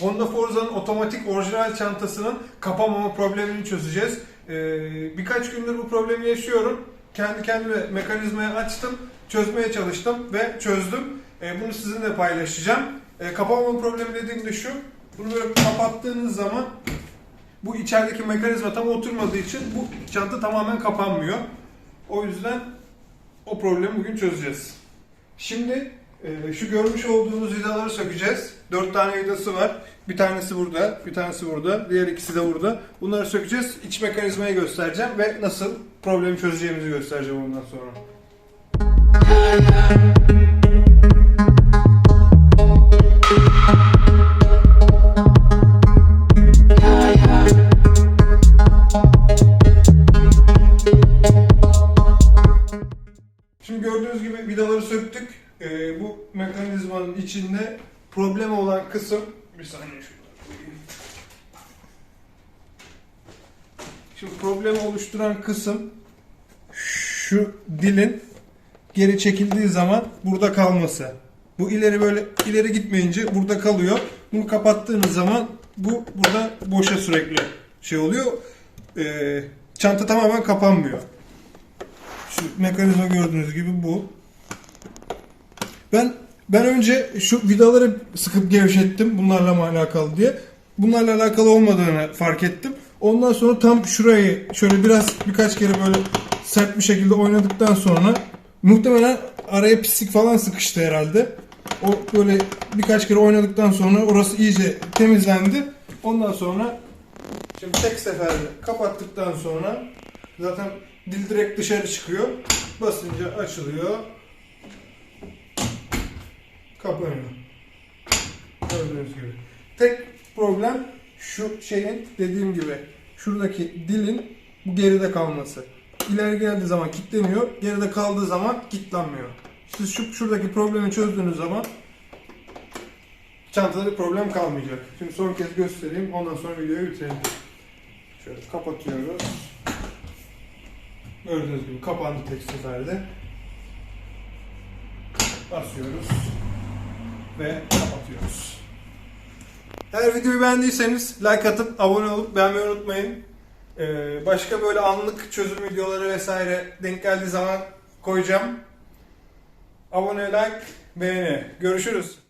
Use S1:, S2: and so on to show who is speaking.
S1: Honda Forza'nın otomatik orijinal çantasının kapamama problemini çözeceğiz. Ee, birkaç gündür bu problemi yaşıyorum. Kendi kendime mekanizmayı açtım, çözmeye çalıştım ve çözdüm. Ee, bunu sizinle paylaşacağım. Ee, kapamama problemi dediğim de şu. Bunu böyle kapattığınız zaman bu içerideki mekanizma tam oturmadığı için bu çanta tamamen kapanmıyor. O yüzden o problemi bugün çözeceğiz. Şimdi e, şu görmüş olduğunuz vidaları sökeceğiz. Dört tane vidası var. Bir tanesi burada, bir tanesi burada, diğer ikisi de burada. Bunları sökeceğiz. İç mekanizmayı göstereceğim ve nasıl problemi çözeceğimizi göstereceğim ondan sonra. Şimdi gördüğünüz gibi vidaları söktük. Ee, bu mekanizmanın içinde problem olan kısım bir saniye. Şimdi problemi oluşturan kısım şu dilin geri çekildiği zaman burada kalması. Bu ileri böyle ileri gitmeyince burada kalıyor. Bunu kapattığınız zaman bu burada boşa sürekli şey oluyor. Ee, çanta tamamen kapanmıyor. Şu mekanizma gördüğünüz gibi bu. Ben ben önce şu vidaları sıkıp gevşettim bunlarla mı alakalı diye. Bunlarla alakalı olmadığını fark ettim. Ondan sonra tam şurayı şöyle biraz birkaç kere böyle sert bir şekilde oynadıktan sonra muhtemelen araya pislik falan sıkıştı herhalde. O böyle birkaç kere oynadıktan sonra orası iyice temizlendi. Ondan sonra şimdi tek seferde kapattıktan sonra zaten dil direkt dışarı çıkıyor. Basınca açılıyor. Kapanıyor. Gördüğünüz gibi. Tek problem şu şeyin dediğim gibi şuradaki dilin bu geride kalması. İleri geldiği zaman kilitleniyor, geride kaldığı zaman kilitlenmiyor. Siz şu şuradaki problemi çözdüğünüz zaman çantada bir problem kalmayacak. Şimdi son kez göstereyim, ondan sonra videoyu bitirelim. Şöyle kapatıyoruz. Gördüğünüz gibi kapandı tek seferde. Basıyoruz ve kapatıyoruz. Eğer videoyu beğendiyseniz like atıp abone olup beğenmeyi unutmayın. Ee, başka böyle anlık çözüm videoları vesaire denk geldiği zaman koyacağım. Abone, like, beğeni. Görüşürüz.